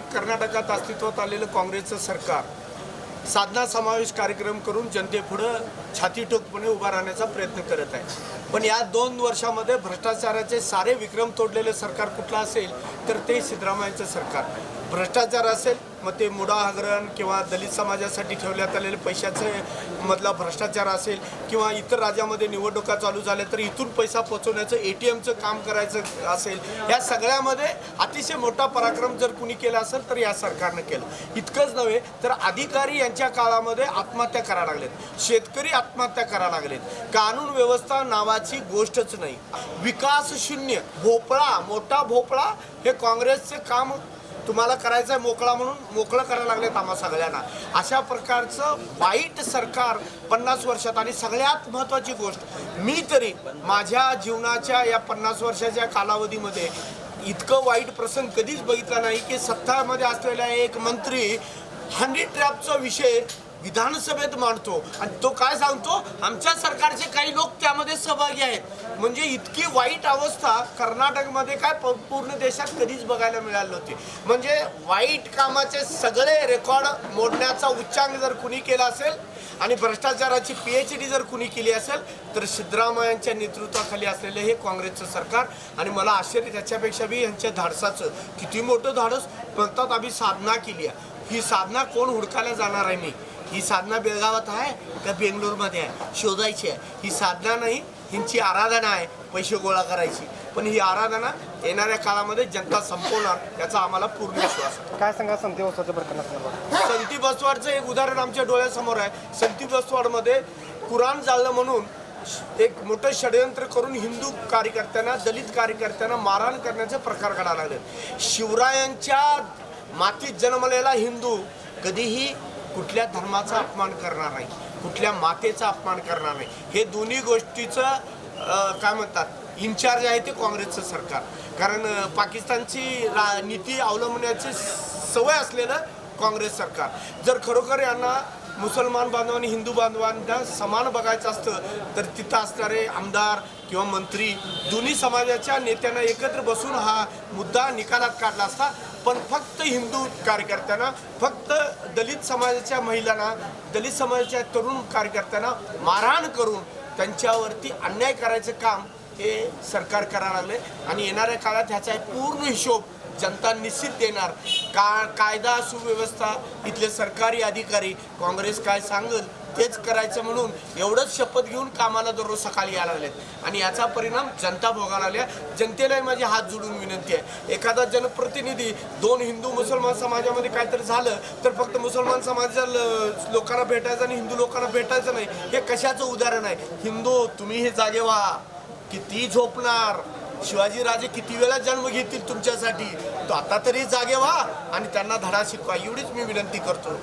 कर्नाटकात अस्तित्वात आलेलं काँग्रेसचं सरकार. साधना समावेश कार्यक्रम करून जनतेपुढं छातीठोकपणे उभा राहण्याचा प्रयत्न करत आहे. पण या दोन वर्षामध्ये भ्रष्टाचाराचे सारे विक्रम तोडलेलं सरकार कुठलं असेल तर ते सिद्धरामय्यांचं सरकार भ्रष्टाचार असेल मग ते मुडा हगरण किंवा दलित समाजासाठी ठेवण्यात आलेले पैशाचे मधला भ्रष्टाचार असेल किंवा इतर राज्यामध्ये निवडणुका चालू झाल्या तर इथून पैसा पोचवण्याचं ए टी एमचं काम करायचं असेल या सगळ्यामध्ये अतिशय मोठा पराक्रम जर कुणी केला असेल तर या सरकारनं केलं. इतकंच नव्हे तर अधिकारी यांच्या काळामध्ये आत्महत्या करा लागलेत. शेतकरी आत्महत्या करा लागलेत. कानून व्यवस्था नावाची गोष्टच नाही. विकास शून्य भोपळा मोठा भोपळा हे काँग्रेसचे काम तुम्हाला करायचं आहे मोकळा म्हणून मोकळं करायला लागलेत आम्हा सगळ्यांना. अशा प्रकारचं वाईट सरकार पन्नास वर्षात आणि सगळ्यात महत्त्वाची गोष्ट मी तरी माझ्या जीवनाच्या या पन्नास वर्षाच्या कालावधीमध्ये इतकं वाईट प्रसंग कधीच बघितला नाही की सत्तामध्ये असलेला एक मंत्री हंडी ट्रॅपचा विषय विधानसभेत मांडतो. आणि तो काय सांगतो? आमच्या सरकारचे काही लोक त्यामध्ये सहभागी आहेत. म्हणजे इतकी वाईट अवस्था कर्नाटकमध्ये काय प- पूर्ण देशात कधीच बघायला मिळाली नव्हती. म्हणजे वाईट कामाचे सगळे रेकॉर्ड मोडण्याचा उच्चांक जर कुणी केला असेल आणि भ्रष्टाचाराची पी एच डी जर कुणी केली असेल तर सिद्धरामय्यांच्या नेतृत्वाखाली असलेलं हे काँग्रेसचं सरकार आणि मला आश्चर्य त्याच्यापेक्षा बी यांच्या धाडसाचं. किती मोठं धाडस. म्हणतात आम्ही साधना केली आहे. ही साधना कोण हुडकायला जाणार आहे मी? ही साधना बेळगावात आहे का बेंगलोरमध्ये आहे? शोधायची आहे. ही साधना नाही हिंची आराधना आहे पैसे गोळा करायची. पण ही आराधना येणाऱ्या काळामध्ये जनता संपवणार याचा आम्हाला पूर्ण विश्वास आहे. काय सांगा संती वस्त्राच्या प्रकरणासंदर्भात? संती बसवाडचं एक उदाहरण आमच्या डोळ्यासमोर आहे. संती बसवाडमध्ये कुराण जाळलं म्हणून एक मोठं षडयंत्र करून हिंदू कार्यकर्त्यांना दलित कार्यकर्त्यांना मारहाण करण्याचे प्रकार घडायला लागले शिवरायांच्या मातीत जन्मलेला हिंदू कधीही कुठल्या धर्माचा अपमान करणार नाही कुठल्या मातेचा अपमान करणार नाही. हे दोन्ही गोष्टीचं काय म्हणतात इन्चार्ज आहे ते काँग्रेसचं सरकार. कारण पाकिस्तानची रा नीती अवलंबण्याची सवय असलेलं काँग्रेस सरकार. जर खरोखर यांना मुसलमान बांधव आणि हिंदू बांधवांना समान बघायचं असतं तर तिथं असणारे आमदार किंवा मंत्री दोन्ही समाजाच्या नेत्यांना एकत्र बसून हा मुद्दा निकालात काढला असता पण फक्त हिंदू कार्यकर्त्यांना फक्त दलित समाजाच्या महिलांना दलित समाजाच्या तरुण कार्यकर्त्यांना मारहाण करून त्यांच्यावरती अन्याय करायचं काम हे सरकार करायला लागले. आणि येणाऱ्या काळात ह्याचा पूर्ण हिशोब जनता निश्चित देणार. का कायदा सुव्यवस्था इथले सरकारी अधिकारी काँग्रेस काय सांगल तेच करायचं म्हणून एवढंच शपथ घेऊन कामाला दररोज सकाळी यायला लागलेत. आणि याचा परिणाम जनता भोगायला लागल्या. जनतेलाही माझी हात जोडून विनंती आहे. एखादा जनप्रतिनिधी दोन हिंदू मुसलमान समाजामध्ये काहीतरी झालं तर फक्त मुसलमान समाजाच्या ल- लोकांना भेटायचं आणि हिंदू लोकांना भेटायचं नाही. हे कशाचं उदाहरण आहे? हिंदू तुम्ही हे जागे व्हा. किती झोपणार? शिवाजी राजे किती वेळा जन्म घेतील तुमच्यासाठी? तो आता तरी जागे व्हा आणि त्यांना धडा शिकवा. एवढीच मी विनंती करतो.